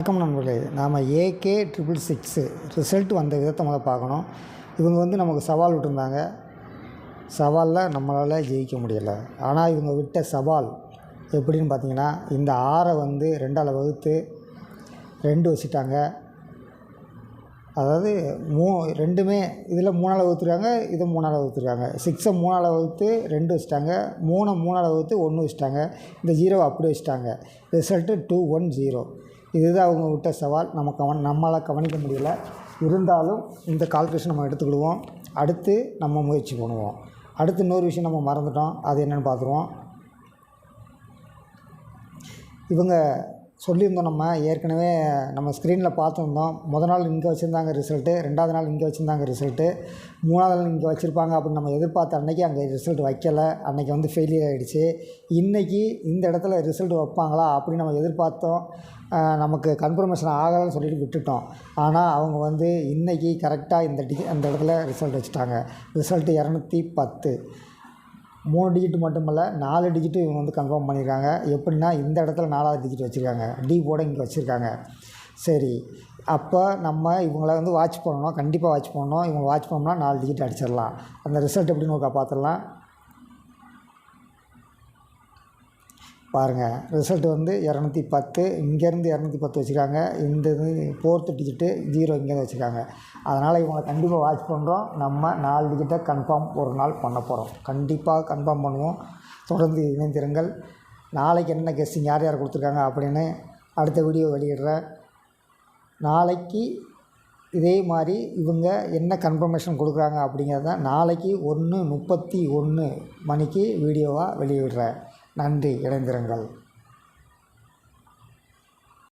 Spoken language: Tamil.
வணக்கம் நண்பர்களே. நாம் ஏகே ட்ரிபிள் சிக்ஸு ரிசல்ட் வந்த விதத்தை முதல்ல பார்க்கணும். இவங்க வந்து நமக்கு சவால் விட்டுருந்தாங்க. சவாலில் நம்மளால் ஜெயிக்க முடியலை. ஆனால் இவங்க விட்ட சவால் எப்படின்னு பார்த்தீங்கன்னா இந்த ஆறை வந்து ரெண்டால் வகுத்து ரெண்டு வச்சுட்டாங்க. அதாவது மூ ரெண்டுமே இதில் மூணால் வகுத்துருக்காங்க இதை மூணால் வகுத்துருக்காங்க. சிக்ஸை மூணால் வகுத்து ரெண்டு வச்சுட்டாங்க. மூணை மூணால் வகுத்து ஒன்று வச்சுட்டாங்க. இந்த ஜீரோவை அப்படி வச்சுட்டாங்க. ரிசல்ட்டு டூ ஒன் ஜீரோ இதுதான் அவங்க விட்ட சவால். நம்ம கவன் நம்மளால் கவனிக்க முடியல. இருந்தாலும் இந்த கால்குலேஷன் நம்ம எடுத்துக்கிடுவோம். அடுத்து நம்ம முயற்சி பண்ணுவோம். அடுத்து இன்னொரு விஷயம் நம்ம மறந்துட்டோம். அது என்னென்னு பார்த்துருவோம். இவங்க சொல்லியிருந்தோம் நம்ம. ஏற்கனவே நம்ம ஸ்க்ரீனில் பார்த்துருந்தோம். முத நாள் இங்கே வச்சுருந்தாங்க ரிசல்ட்டு ரெண்டாவது நாள் இங்கே வச்சுருந்தாங்க ரிசல்ட்டு மூணாவது நாள் இங்கே வச்சுருப்பாங்க அப்படின்னு நம்ம எதிர்பார்த்த அன்றைக்கி அங்கே ரிசல்ட் வைக்கலை. அன்றைக்கி வந்து ஃபெயிலியர் ஆகிடுச்சு இன்றைக்கி இந்த இடத்துல ரிசல்ட் வைப்பாங்களா அப்படின்னு நம்ம எதிர்பார்த்தோம். நமக்கு கன்ஃபர்மேஷன் ஆகலைன்னு சொல்லிட்டு விட்டுட்டோம். ஆனால் அவங்க வந்து இன்றைக்கி கரெக்டாக இந்த டி அந்த இடத்துல ரிசல்ட் வச்சுட்டாங்க. ரிசல்ட்டு இரநூத்தி பத்து. மூணு டிஜிட் மட்டுமல்ல நாலு டிஜிட்டு இவங்க வந்து கன்ஃபார்ம் பண்ணியிருக்காங்க. எப்படின்னா இந்த இடத்துல நாலாவது டிஜிட் வச்சுருக்காங்க. டி போட இங்கே வச்சுருக்காங்க. சரி. அப்போ நம்ம இவங்கள வந்து வாட்ச் பண்ணணும். கண்டிப்பாக வாட்ச் பண்ணணும். இவங்க வாட்ச் பண்ணோம்னா நாலு டிஜிட் அடிச்சிடலாம். அந்த ரிசல்ட் எப்படின்னு ஒரு பார்த்துடலாம் பாருங்கள் ரிசல்ட் வந்து இரநூத்தி பத்து இங்கேருந்து இரநூத்தி பத்து வச்சுருக்காங்க. இந்த இது ஃபோர்த்து டிஜிட்டு ஜீரோ இங்கேருந்து வச்சுருக்காங்க. அதனால் இவங்களை கண்டிப்பாக வாட்ச் பண்ணுறோம் நம்ம நாலு டிஜிட்டை கன்ஃபார்ம் ஒரு நாள் பண்ண போகிறோம் கண்டிப்பாக கன்ஃபார்ம் பண்ணுவோம். தொடர்ந்து இணைந்திருங்கள். நாளைக்கு என்ன கெஸ்டிங் யார் யார் கொடுத்துருக்காங்க அப்படின்னு அடுத்த வீடியோ வெளியிடுறேன். நாளைக்கு இதே மாதிரி இவங்க என்ன கன்ஃபர்மேஷன் கொடுக்குறாங்க அப்படிங்கிறத நாளைக்கு ஒன்று முப்பத்தி ஒன்று மணிக்கு வீடியோவாக வெளியிடுறேன். நன்றி இணைந்திருங்கள்.